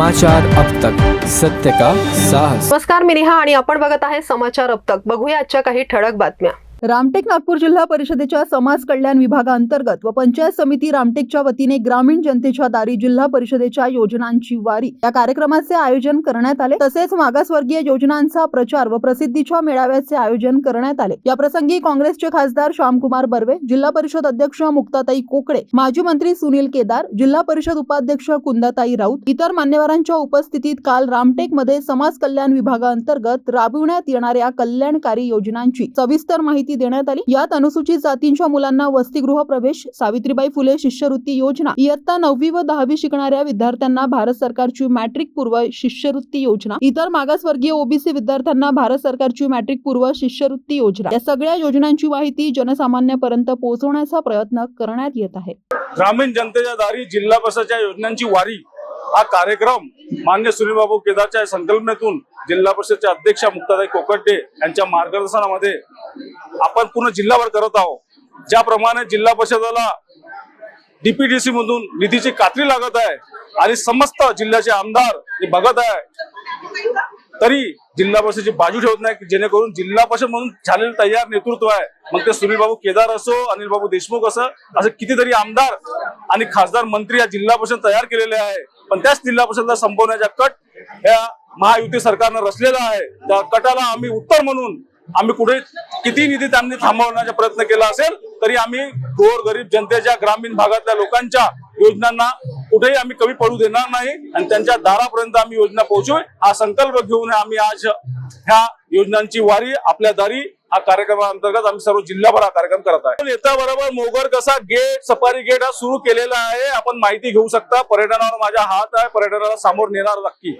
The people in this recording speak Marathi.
समाचार अब तक। सत्य का साहस। नमस्कार मी निहा आणि आपण बघत आहे समाचार अब तक. बघूया आजच्या काही ठळक बातम्या. रामटेक नागपूर जिल्हा परिषदेच्या समाज कल्याण विभागाअंतर्गत व पंचायत समिती रामटेकच्या वतीने ग्रामीण जनतेच्या दारी जिल्हा परिषदेच्या योजनांची वारी या कार्यक्रमाचे आयोजन करण्यात आले. तसेच मागासवर्गीय योजनांचा प्रचार व प्रसिद्धीच्या मेळाव्याचे आयोजन करण्यात आले. या प्रसंगी काँग्रेसचे खासदार श्यामकुमार बर्वे जिल्हा परिषद अध्यक्ष मुक्ताताई कोकडे माजी मंत्री सुनील केदार जिल्हा परिषद उपाध्यक्ष कुंदाताई राऊत इतर मान्यवरांच्या उपस्थितीत काल रामटेकमध्ये समाज कल्याण विभागाअंतर्गत राबविण्यात येणाऱ्या कल्याणकारी योजनांची सविस्तर माहिती देण्यात आली. यात अनुसूचित जातींच्या मुलांना वसतिगृह प्रवेश सावित्रीबाई फुले शिष्यवृत्ती योजना इयत्ता नववी व दहावी शिकणाऱ्या विद्यार्थ्यांना भारत सरकारची मॅट्रिक पूर्व शिष्यवृत्ती योजना इतर मागासवर्गीय ओबीसी विद्यार्थ्यांना भारत सरकारची मॅट्रिक पूर्व शिष्यवृत्ती योजना. या सगळ्या योजनांची माहिती जनसामान्यापर्यंत पोहोचवण्याचा प्रयत्न करण्यात येत आहे. ग्रामीण जनतेच्या दारी जिल्हा परिषदच्या योजनांची वारी. हा कार्यक्रम मान्य सुनीलबाबू केदारच्या संकल्पनेतून जिल्हा परिषदच्या अध्यक्षा मुक्ताताई कोकटे यांच्या मार्गदर्शनामध्ये आपण पूर्ण जिल्हाभर करत आहोत. ज्याप्रमाणे जिल्हा परिषदेला डीपीडीसी मधून निधीची कात्री लागत आहे आणि समस्त जिल्ह्याचे आमदार हे बघत आहे तरी जिल्हा परिषदेची बाजू ठेवत नाही जेणेकरून जिल्हा परिषद म्हणून झालेलं तयार नेतृत्व आहे. मग ते सुनील बाबू केदार असो अनिल बाबू देशमुख असो असं कितीतरी आमदार आणि खासदार मंत्री या जिल्हा परिषद तयार केलेले आहे. पण त्याच जिल्हा परिषदला संपवण्याचा कट या महायुती सरकारनं रचलेला आहे. त्या कटाला आम्ही उत्तर म्हणून आम्ही कुठे किती निधी त्यांनी थांबवण्याचा प्रयत्न केला असेल तरी आम्ही गोर गरीब जनतेच्या ग्रामीण भागातल्या लोकांच्या योजनांना कुठेही आम्ही कमी पडू देणार नाही आणि त्यांच्या दारापर्यंत आम्ही योजना पोहोचू हा संकल्प घेऊन आम्ही आज ह्या योजनांची वारी आपल्या दारी हा कार्यक्रमाअंतर्गत आम्ही सर्व जिल्हाभर हा कार्यक्रम करत आहे. येता बरोबर मोगर कसा गेट सफारी गेट हा सुरू केलेला आहे आपण माहिती घेऊ शकता. पर्यटनावर माझा हात आहे पर्यटनाला सामोर नेणार नक्की.